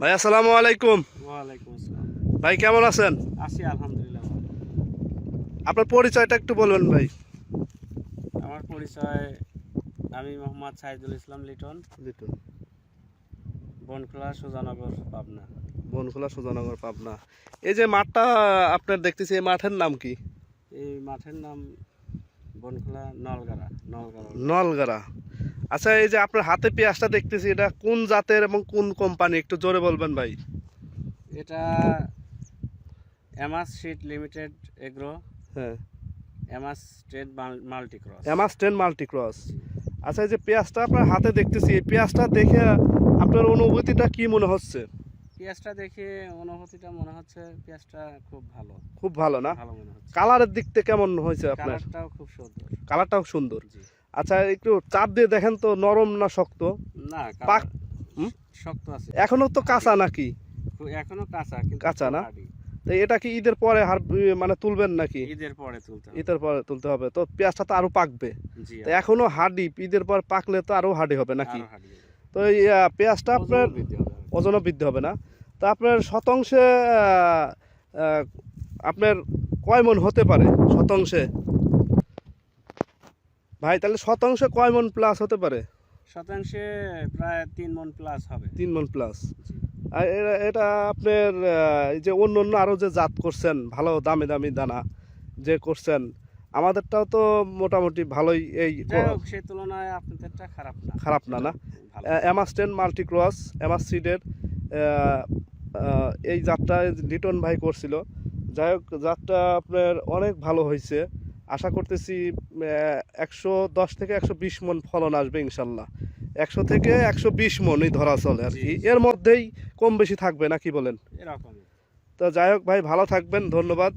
ভাই আসসালামু আলাইকুম। ওয়ালাইকুম আসসালাম। ভাই কেমন আছেন? আছি আলহামদুলিল্লাহ আপনার পরিচয়টা একটু বলবেন ভাই। আমার পরিচয় আমি মোহাম্মদ সাইদুল ইসলাম লিটন। লিটন। বনখোলা সুজানগর পাবনা। বনখোলা সুজানগর পাবনা। এই যে মাঠটা আপনার দেখতেছি এই মাঠের নাম কি? এই মাঠের নাম বনখোলা নলগাড়া নলগাড়া। নলগাড়া। আচ্ছা এই যে আপনার হাতে পেঁয়াজটা দেখতেছি এটা কোন জাতের এবং কোন কোম্পানি একটু জোরে বলবেন ভাই। এটা এমাস শিট লিমিটেড এগ্রো হ্যাঁ। এমাস ট্রেড মাল্টিক্রস এমাস টেন মাল্টিক্রস আচ্ছা এই যে পেঁয়াজটা আপনার হাতে দেখতেছি এই পেঁয়াজটা দেখে আপনার অনুভূতিটা কি মনে হচ্ছে? পেঁয়াজটা দেখে অনুভূতিটা মনে হচ্ছে পেঁয়াজটা খুব ভালো। খুব ভালো না? ভালো মনে হচ্ছে। কালারের দিক থেকে কেমন হয়েছে আপনার? কালারটাও খুব সুন্দর। কালারটাও সুন্দর। জি। আচ্ছা একটু চাপ দিয়ে দেখেন তো নরম না শক্ত? না পাক শক্ত আছে। এখনও তো কাঁচা নাকি? এখনও কাঁচা কাঁচা না? তো এটা কি ঈদের পরে মানে তুলবেন নাকি? ঈদের পরে তুলতে হবে। ঈদের পরে তুলতে হবে। তো পেঁয়াজটা তো আরও পাকবে। তো এখনও হার্ডি ঈদের পর পাকলে তো আরও হার্ডি হবে নাকি। তো এই পেঁয়াজটা আপনার ওজনও বৃদ্ধি হবে না। তো আপনার শতাংশে আপনার কয় মন হতে পারে শতাংশে? ভাই তাহলে শতাংশে কয় মন প্লাস হতে পারে? শতাংশে প্রায় তিন মন প্লাস হবে। তিন মন প্লাস আর এটা আপনার এই যে অন্য অন্য আরও যে জাত করছেন ভালো দামি দামি দানা যে করছেন আমাদেরটাও তো মোটামুটি ভালোই এই সেই তুলনায় আপনাদেরটা খারাপ না। খারাপ না, না? অ্যামাস্টেন মাল্টিক্রস অ্যামাস সিডের এই জাতটা লিটন ভাই করছিল। যাই হোক জাতটা আপনার অনেক ভালো হয়েছে আশা করতেছি একশো দশ থেকে একশো বিশ মন ফলন আসবে ইনশাল্লাহ। একশো থেকে একশো বিশ মনই ধরা চলে আর কি। এর মধ্যেই কম বেশি থাকবে নাকি বলেন? তো যাই হোক ভাই ভালো থাকবেন ধন্যবাদ।